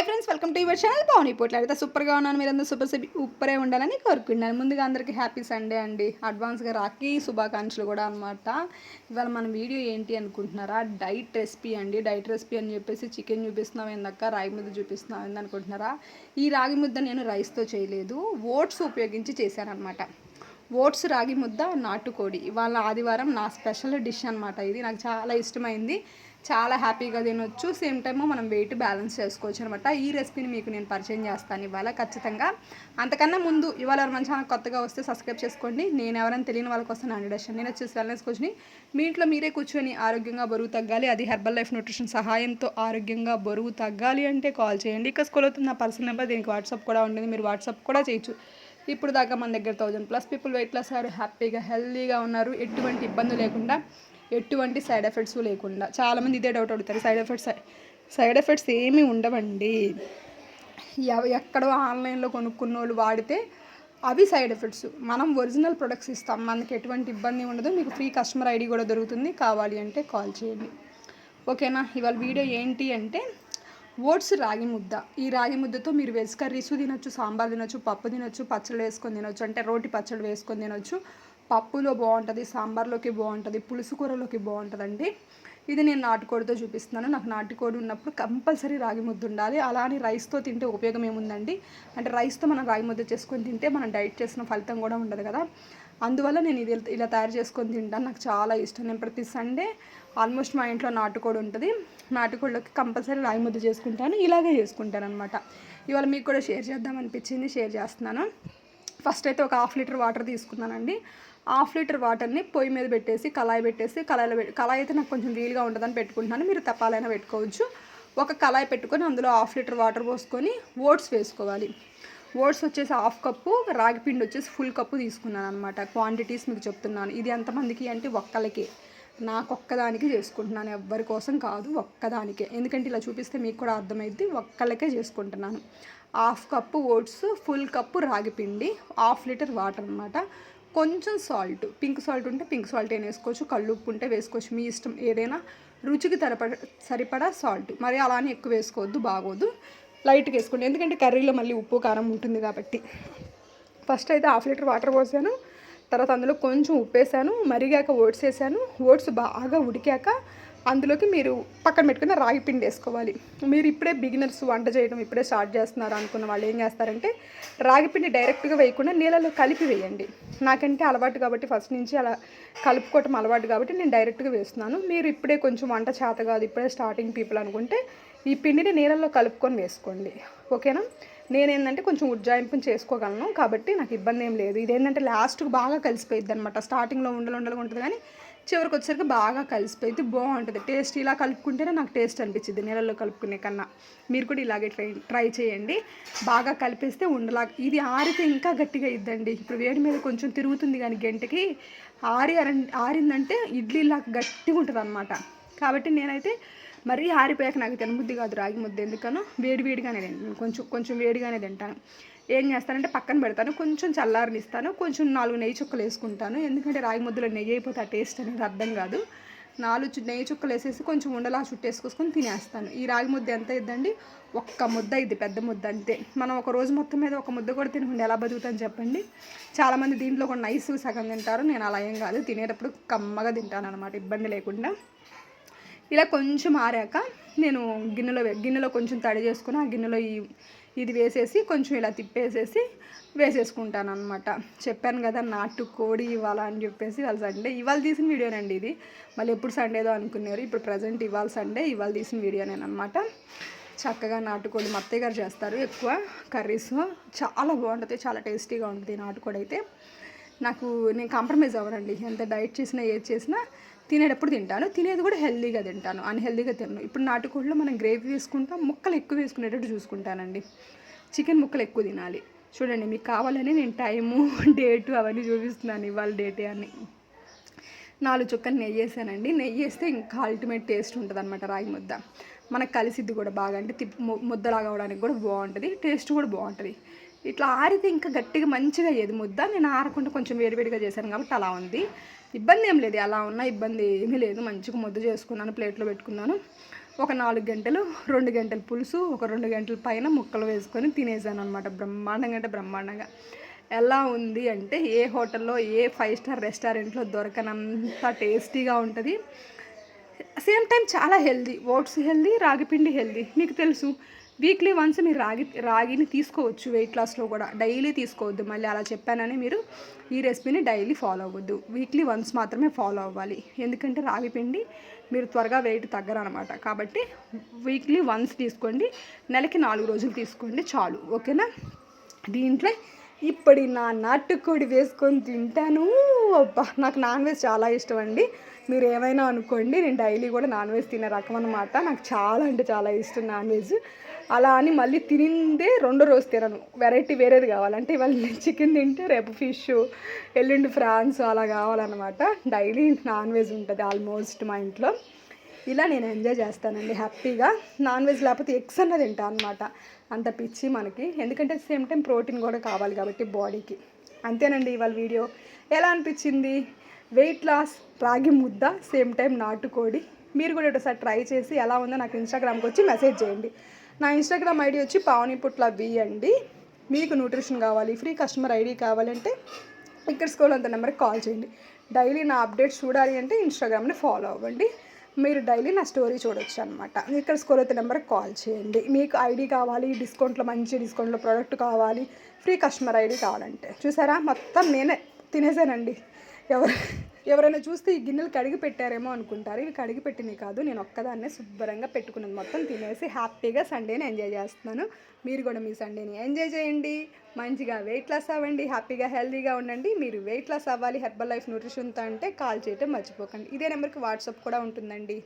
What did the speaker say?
Hi friends welcome to your channel Pavan ఇప్పుడు అయితే సూపర్గా ఉన్నాను మీరందరూ సూపర్ ఉప్పరే ఉండాలని కోరుకుంటున్నాను. ముందుగా అందరికీ హ్యాపీ సండే అండి. అడ్వాన్స్గా రాఖీ శుభాకాంక్షలు కూడా అనమాట ఇవాళ మన వీడియో ఏంటి అనుకుంటున్నారా? డైట్ రెసిపీ అండి. డైట్ రెసిపీ అని చెప్పేసి చికెన్ చూపిస్తున్నాం ఏందక్క? రాగి ముద్ద చూపిస్తున్నాం ఏంది అనుకుంటున్నారా ఈ రాగి ముద్ద నేను రైస్తో చేయలేదు. ఓట్స్ ఉపయోగించి చేశాను అనమాట ఓట్స్ రాగి ముద్ద నాటుకోడి. ఇవాళ ఆదివారం నా స్పెషల్ డిష్ అనమాట ఇది. నాకు చాలా ఇష్టమైంది. చాలా హ్యాపీగా తినొచ్చు. సేమ్ టైమ్ మనం వెయిట్ బ్యాలెన్స్ చేసుకోవచ్చు అనమాట ఈ రెసిపీని మీకు నేను పరిచయం చేస్తాను ఇవాళ ఖచ్చితంగా. అంతకన్నా ముందు ఇవాళ ఎవరు మన ఛానల్ కొత్తగా వస్తే సబ్స్క్రైబ్ చేసుకోండి. నేను ఎవరైనా తెలియని వాళ్ళకి వస్తాను అండిడేషన్ నేను వచ్చేసి వెల్నెస్ కోచ్ని మీ ఇంట్లో మీరే కూర్చొని ఆరోగ్యంగా బరువు తగ్గాలి. అది హెర్బల్ లైఫ్ న్యూట్రిషన్ సహాయంతో ఆరోగ్యంగా బరువు తగ్గాలి అంటే కాల్ చేయండి. ఇక స్కూల్ అవుతుంది నా పర్సనల్ నెంబర్ దీనికి వాట్సాప్ కూడా ఉండేది మీరు వాట్సాప్ కూడా చేయొచ్చు. ఇప్పుడు దాకా మన దగ్గర thousand plus people weight loss అయ్యారు హ్యాపీగా హెల్తీగా ఉన్నారు. ఎటువంటి ఇబ్బంది లేకుండా. ఎటువంటి సైడ్ ఎఫెక్ట్స్ లేకుండా. చాలామంది ఇదే డౌట్ అడుగుతారు సైడ్ ఎఫెక్ట్స్ సైడ్ ఎఫెక్ట్స్ ఏమీ ఉండవండి. ఎక్కడో ఆన్లైన్లో కొనుక్కున్న వాళ్ళు వాడితే అవి సైడ్ ఎఫెక్ట్స్. మనం ఒరిజినల్ ప్రొడక్ట్స్ ఇస్తాం మనకి ఎటువంటి ఇబ్బంది ఉండదు మీకు ఫ్రీ కస్టమర్ ఐడి కూడా దొరుకుతుంది కావాలి అంటే కాల్ చేయండి. ఓకేనా? ఇవాళ వీడియో ఏంటి అంటే ఓట్స్ రాగి ముద్ద. ఈ రాగి ముద్దతో మీరు వెజ్ కర్రీస్ తినొచ్చు సాంబార్ తినొచ్చు పప్పు తినొచ్చు పచ్చడి వేసుకొని తినొచ్చు అంటే రోటి పచ్చడి వేసుకొని తినొచ్చు. పప్పులో బాగుంటుంది సాంబార్లోకి బాగుంటుంది పులుసు కూరలోకి బాగుంటుందండి. ఇది నేను నాటుకోడితో చూపిస్తున్నాను. నాకు నాటుకోడి ఉన్నప్పుడు కంపల్సరీ రాగి ముద్ద ఉండాలి. అలా అని రైస్తో తింటే ఉపయోగం ఏముందండి? అంటే రైస్తో మనం రాగి ముద్ద చేసుకొని తింటే మనం డైట్ చేసిన ఫలితం కూడా ఉండదు కదా. అందువల్ల నేను ఇది ఇలా తయారు చేసుకొని తింటాను. నాకు చాలా ఇష్టం. నేను ప్రతి సండే ఆల్మోస్ట్ మా ఇంట్లో నాటుకోడి ఉంటుంది. నాటుకోడిలోకి కంపల్సరీ రాగి ముద్ద చేసుకుంటాను. ఇలాగే చేసుకుంటాను అనమాట ఇవాళ మీకు కూడా షేర్ చేద్దాం అనిపించింది. షేర్ చేస్తున్నాను. ఫస్ట్ అయితే ఒక హాఫ్ లీటర్ వాటర్ తీసుకున్నానండి. హాఫ్ లీటర్ వాటర్ని పొయ్యి మీద పెట్టేసి కళాయి పెట్టేసి కళాయిలో పెట్టి కళాయి అయితే నాకు కొంచెం వీలుగా ఉంటుందని పెట్టుకుంటున్నాను. మీరు తప్పాలైనా పెట్టుకోవచ్చు. ఒక కళాయి పెట్టుకొని అందులో హాఫ్ లీటర్ వాటర్ పోసుకొని ఓట్స్ వేసుకోవాలి. ఓట్స్ వచ్చేసి హాఫ్ కప్పు రాగి పిండి వచ్చేసి ఫుల్ కప్పు తీసుకున్నాను అనమాట క్వాంటిటీస్ మీకు చెప్తున్నాను. ఇది ఎంతమందికి అంటే ఒక్కలకే నాకు ఒక్కదానికి చేసుకుంటున్నాను. ఎవ్వరి కోసం కాదు ఒక్కదానికే. ఎందుకంటే ఇలా చూపిస్తే మీకు కూడా అర్థమైద్ది. ఒక్కళ్ళకే చేసుకుంటున్నాను. Half cup oats full cup ragi పిండి హాఫ్ లీటర్ వాటర్ అనమాట కొంచెం సాల్ట్ పింక్ సాల్ట్ ఉంటే పింక్ సాల్ట్ అయినా వేసుకోవచ్చు కళ్ళు ఉప్పు ఉంటే వేసుకోవచ్చు. మీ ఇష్టం ఏదైనా రుచికి తరపడ సరిపడా సాల్ట్. మరి అలానే ఎక్కువ వేసుకోవద్దు బాగోదు. లైట్గా వేసుకోండి. ఎందుకంటే కర్రీలో మళ్ళీ ఉప్పు కారం ఉంటుంది కాబట్టి. ఫస్ట్ అయితే హాఫ్ లీటర్ వాటర్ పోసాను. తర్వాత అందులో కొంచెం ఉప్పు వేసాను. మరిగాక ఓట్స్ వేసాను. ఓట్స్ బాగా ఉడికాక అందులోకి మీరు పక్కన పెట్టుకున్న రాగి పిండి వేసుకోవాలి. మీరు ఇప్పుడే బిగినర్స్ వంట చేయడం ఇప్పుడే స్టార్ట్ చేస్తున్నారు అనుకున్న వాళ్ళు ఏం చేస్తారంటే రాగి పిండి డైరెక్ట్గా వేయకుండా నీళ్ళలో కలిపి వేయండి. నాకంటే అలవాటు కాబట్టి ఫస్ట్ నుంచి అలా కలుపుకోవటం అలవాటు కాబట్టి నేను డైరెక్ట్గా వేస్తున్నాను. మీరు ఇప్పుడే కొంచెం వంట చేత కాదు ఇప్పుడే స్టార్టింగ్ పీపుల్ అనుకుంటే ఈ పిండిని నీళ్ళల్లో కలుపుకొని వేసుకోండి. ఓకేనా నేనేంటంటే కొంచెం ఉజ్జాయింపు చేసుకోగలను కాబట్టి నాకు ఇబ్బంది ఏం లేదు. ఇదేంటంటే లాస్ట్కి బాగా కలిసిపోయిద్ది అనమాట స్టార్టింగ్లో ఉండలు ఉండలుగా ఉంటుంది కానీ చివరికి వచ్చేసరికి బాగా కలిసిపోయింది బాగుంటుంది. టేస్ట్ ఇలా కలుపుకుంటేనే నాకు టేస్ట్ అనిపించింది నీళ్ళల్లో కలుపుకునే కన్నా. మీరు కూడా ఇలాగే ట్రై ట్రై చేయండి. బాగా కలిపేస్తే ఉండలా ఇది ఆరితే ఇంకా గట్టిగా ఇద్దండి ఇప్పుడు వేడి మీద కొంచెం తిరుగుతుంది కానీ గంటకి ఆరి ఆరిందంటే ఇడ్లీ ఇలా గట్టిగా ఉంటుంది అనమాట కాబట్టి నేనైతే మరీ ఆరిపోయాక నాకు తినబుద్ధి కాదు రాగి ముద్ద. ఎందుకనో వేడి వేడిగానే తింటాను. కొంచెం కొంచెం వేడిగానే తింటాను. ఏం చేస్తానంటే పక్కన పెడతాను కొంచెం చల్లారనిస్తాను కొంచెం నాలుగు నెయ్యి చుక్కలు వేసుకుంటాను. ఎందుకంటే రాగి ముద్దలో నెయ్యి అయిపోతే ఆ టేస్ట్ అనేది అర్థం కాదు. నాలుగు నెయ్యి చుక్కలు వేసేసి కొంచెం ఉండలా చుట్టేసుకొసుకొని తినేస్తాను. ఈ రాగి ముద్ద ఎంత ఇద్దండి ఒక్క ముద్ద ఇది పెద్ద ముద్ద అంతే. మనం ఒక రోజు మొత్తం మీద ఒక ముద్ద కూడా తినకుండా ఎలా బతుకుతాను చెప్పండి? చాలామంది దీంట్లో కూడా నైస్ సగం తింటారు నేను అలా ఏం కాదు. తినేటప్పుడు కమ్మగా తింటాను అనమాట ఇబ్బంది లేకుండా. ఇలా కొంచెం ఆరాక నేను గిన్నెలో గిన్నెలో కొంచెం తడి చేసుకుని ఆ గిన్నెలో ఈ ఇది వేసేసి కొంచెం ఇలా తిప్పేసేసి వేసేసుకుంటాను అనమాట చెప్పాను కదా నాటు కోడి ఇవాళ అని చెప్పేసి ఇవాళ సండే ఇవాళ తీసిన వీడియోనండి ఇది. మళ్ళీ ఎప్పుడు సండేదో అనుకున్నారు. ఇప్పుడు ప్రజెంట్ ఇవాళ సండే ఇవాళ తీసిన వీడియోనేనమాట చక్కగా నాటుకోడి మా అత్తయ్య గారు చేస్తారు ఎక్కువ కర్రీస్. చాలా బాగుంటుంది చాలా టేస్టీగా ఉంటుంది నాటుకోడి అయితే నాకు నేను కాంప్రమైజ్ అవ్వనండి. ఎంత డైట్ చేసినా ఏది చేసినా తినేటప్పుడు తింటాను. తినేది కూడా హెల్దీగా తింటాను. అన్హెల్దీగా తిన్నాను ఇప్పుడు నాటుకోడిలో మనం గ్రేవీ వేసుకుంటాం ముక్కలు ఎక్కువ వేసుకునేటట్టు చూసుకుంటానండి. చికెన్ ముక్కలు ఎక్కువ తినాలి. చూడండి మీకు కావాలని నేను టైము డేటు అవన్నీ చూపిస్తున్నాను ఇవాళ డేటే అని. నాలుగు చుక్కలు నెయ్యి వేసానండి. నెయ్యి వేస్తే ఇంకా అల్టిమేట్ టేస్ట్ ఉంటుంది అనమాట రాగి ముద్ద. మనకు కలిసిద్ది కూడా బాగా. అంటే తిప్పి ము- ముద్దలాగా అవడానికి కూడా బాగుంటుంది. టేస్ట్ కూడా బాగుంటుంది. ఇట్లా ఆరితే ఇంకా గట్టిగా మంచిగా అయ్యేది ముద్ద. నేను ఆరకుండా కొంచెం వేడివేడిగా చేశాను కాబట్టి అలా ఉంది. ఇబ్బంది ఏం లేదు అలా ఉన్న ఇబ్బంది ఏమీ లేదు. మంచిగా ముద్ద చేసుకున్నాను ప్లేట్లో పెట్టుకున్నాను. ఒక నాలుగు గంటలు రెండు గంటల పులుసు ఒక రెండు గంటల పైన ముక్కలు వేసుకొని తినేసాను అనమాట బ్రహ్మాండంగా అంటే బ్రహ్మాండంగా. ఎలా ఉంది అంటే ఏ హోటల్లో ఏ ఫైవ్ స్టార్ రెస్టారెంట్లో దొరకనంత టేస్టీగా ఉంటుంది. సేమ్ టైం చాలా హెల్దీ ఓట్స్ హెల్దీ రాగిపిండి హెల్దీ. మీకు తెలుసు వీక్లీ వన్స్ మీరు రాగి రాగిని తీసుకోవచ్చు వెయిట్ లాస్లో కూడా. డైలీ తీసుకోవద్దు. మళ్ళీ అలా చెప్పానని మీరు ఈ రెసిపీని డైలీ ఫాలో అవ్వద్దు. వీక్లీ వన్స్ మాత్రమే ఫాలో అవ్వాలి. ఎందుకంటే రాగి పిండి మీరు త్వరగా వెయిట్ తగ్గరనమాట. కాబట్టి వీక్లీ వన్స్ తీసుకోండి. నెలకి నాలుగు రోజులు తీసుకోండి చాలు. ఓకేనా? దీంట్లో ఇప్పటి నా నాటుకోడి వేసుకొని తింటాను. అబ్బా నాకు నాన్ వెజ్ చాలా ఇష్టం అండి. మీరు ఏమైనా అనుకోండి నేను డైలీ కూడా నాన్ వెజ్ తినే రకం అనమాట నాకు చాలా అంటే చాలా ఇష్టం నాన్ వెజ్. అలా అని మళ్ళీ తినిందే రెండో రోజు తినను. వెరైటీ వేరేది కావాలంటే ఇవాళ నేను చికెన్ తింటే రేపు ఫిష్ ఎల్లుండి ఫ్రాన్స్ అలా కావాలన్నమాట. డైలీ నాన్ వెజ్ ఉంటుంది ఆల్మోస్ట్ మా ఇంట్లో. ఇలా నేను ఎంజాయ్ చేస్తానండి హ్యాపీగా. నాన్ వెజ్ లేకపోతే ఎగ్స్ అన్న తింటా అనమాట అంత పిచ్చి మనకి. ఎందుకంటే సేమ్ టైం ప్రోటీన్ కూడా కావాలి కాబట్టి బాడీకి అంతేనండి ఇవాళ వీడియో ఎలా అనిపించింది? వెయిట్ లాస్ రాగి ముద్ద సేమ్ టైం నాటుకోడి. మీరు కూడా ఒకసారి ట్రై చేసి ఎలా ఉందో నాకు ఇన్స్టాగ్రామ్కి వచ్చి మెసేజ్ చేయండి. నా ఇన్స్టాగ్రామ్ ఐడి వచ్చి పావని పుట్ల వి అండి. మీకు న్యూట్రిషన్ కావాలి ఫ్రీ కస్టమర్ ఐడి కావాలంటే ఇక్కడ స్కూల్ అంత నెంబర్కి కాల్ చేయండి. డైలీ నా అప్డేట్స్ చూడాలి అంటే ఇన్స్టాగ్రామ్ని ఫాలో అవ్వండి. మీరు డైలీ నా స్టోరీ చూడొచ్చు అనమాట ఇక్కడ స్కోర్ అయితే నెంబర్కి కాల్ చేయండి. మీకు ఐడి కావాలి డిస్కౌంట్లో మంచి డిస్కౌంట్లో ప్రోడక్ట్ కావాలి ఫ్రీ కస్టమర్ ఐడి కావాలంటే. చూసారా? మొత్తం నేనే తినేసానండి. ఎవరు ఎవరైనా చూస్తే ఈ గిన్నెలు కడిగి పెట్టారేమో అనుకుంటారు. ఇవి కడిగి పెట్టినవి కాదు. నేను ఒక్కదాన్నే శుభ్రంగా పెట్టుకున్నది. మొత్తం తినేసి హ్యాపీగా సండేని ఎంజాయ్ చేస్తున్నాను. మీరు కూడా మీ సండేని ఎంజాయ్ చేయండి. మంచిగా వెయిట్ లాస్ అవ్వండి. హ్యాపీగా హెల్తీగా ఉండండి. మీరు వెయిట్ లాస్ అవ్వాలి. హెర్బల్ లైఫ్ న్యూట్రిషన్తో అంటే కాల్ చేయటం మర్చిపోకండి. ఇదే నెంబర్కి వాట్సాప్ కూడా ఉంటుందండి.